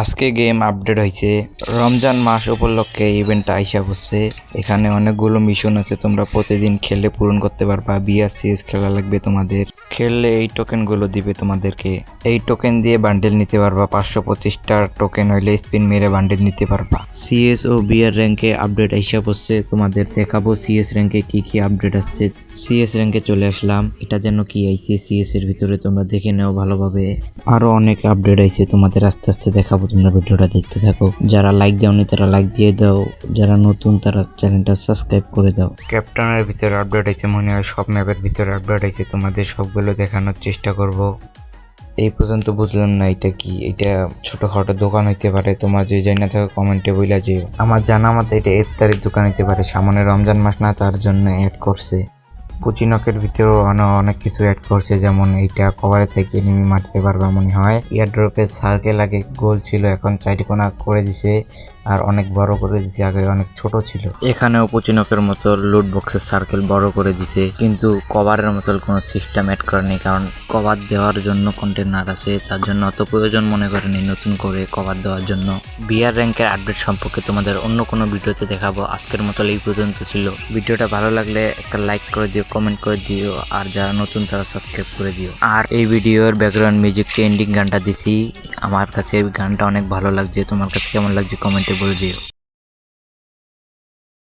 আজকে game update হয়েছে রমজান মাস উপলক্ষে ইভেন্টটা আইসা বসছে। এখানে অনেকগুলো মিশন আছে, তোমরা প্রতিদিন খেলে পূরণ করতে পারবা। বিআরসিএস খেলা লাগবে তোমাদের। খেললে এই টোকেনগুলো দিবে তোমাদেরকে। এই টোকেন দিয়ে বান্ডেল নিতে পারবা। পাঁচশো পঁচিশটার টোকেন হইলে স্পিন মেরে বান্ডেল নিতে পারবা। সিএস ও বিআর র্যাঙ্কে আপডেট আইসা বসছে। তোমাদের দেখাবো সিএস র্যাঙ্কে কি কি আপডেট আসছে। সিএস র্যাঙ্কে চলে আসলাম। এটা যেন কি আইছে? সিএস এর ভিতরে তোমরা দেখে নেও ভালোভাবে। আরও অনেক আপডেট আইছে তোমাদের আস্তে আস্তে দেখাবো। তোমরা ভিডিওটা দেখতে থাকো। যারা লাইক দাওনি তারা লাইক দিয়ে দাও। যারা নতুন তারা চ্যানেলটা সাবস্ক্রাইব করে দাও। ক্যাপ্টেনের ভিতরে আপডেট আছে মনে হয়, সব ম্যাপের ভিতরে আপডেট আছে তোমাদের সবগুলো দেখানোর চেষ্টা করব। এই পর্যন্ত বুঝলাম না এটা কি। এটা ছোটখাটো দোকান হইতে পারে। তোমার যে জানা থাকে কমেন্টে বইলা যে আমার জানা মতে এটা ইফতারির দোকান হইতে পারে। সামনে রমজান মাস না তার জন্য অ্যাড করছে। পুচিনকের ভিতরেও অনেক কিছু অ্যাড করছে, যেমন এইটা কভারে থেকে এনিমি মারতে পারবে মনে হয়। ইয়ারড্রপের সার্কেল আগে গোল ছিল, এখন চারটি কোনা করে দিছে, আর অনেক বড় করে দিছে, আগে অনেক ছোট ছিল। এখানেও পুচিনকের মতো লুট বক্সের সার্কেল বড় করে দিছে, কিন্তু কভারের মতো কোনো সিস্টেম অ্যাড করা নেই, কারণ কভার দেওয়ার জন্য কন্টেনার আছে, তার জন্য অত প্রয়োজন মনে করেনি নতুন করে কভার দেওয়ার জন্য। বিআর র্যাঙ্কের আপডেট সম্পর্কে তোমাদের অন্য কোনো ভিডিওতে দেখাবো, আজকের মতো এই পর্যন্ত ছিল। ভিডিওটা ভালো লাগলে একটা লাইক করে দিও কমেন্ট করে দিও, আর যারা নতুন তারা সাবস্ক্রাইব করে দিও। আর এই ভিডিওর ব্যাকগ্রাউন্ড মিউজিক এন্ডিং গানটা দিছি, আমার কাছে এই গানটা অনেক ভালো লাগছে, তোমার কাছে কেমন লাগছে কমেন্টে বলে দিও।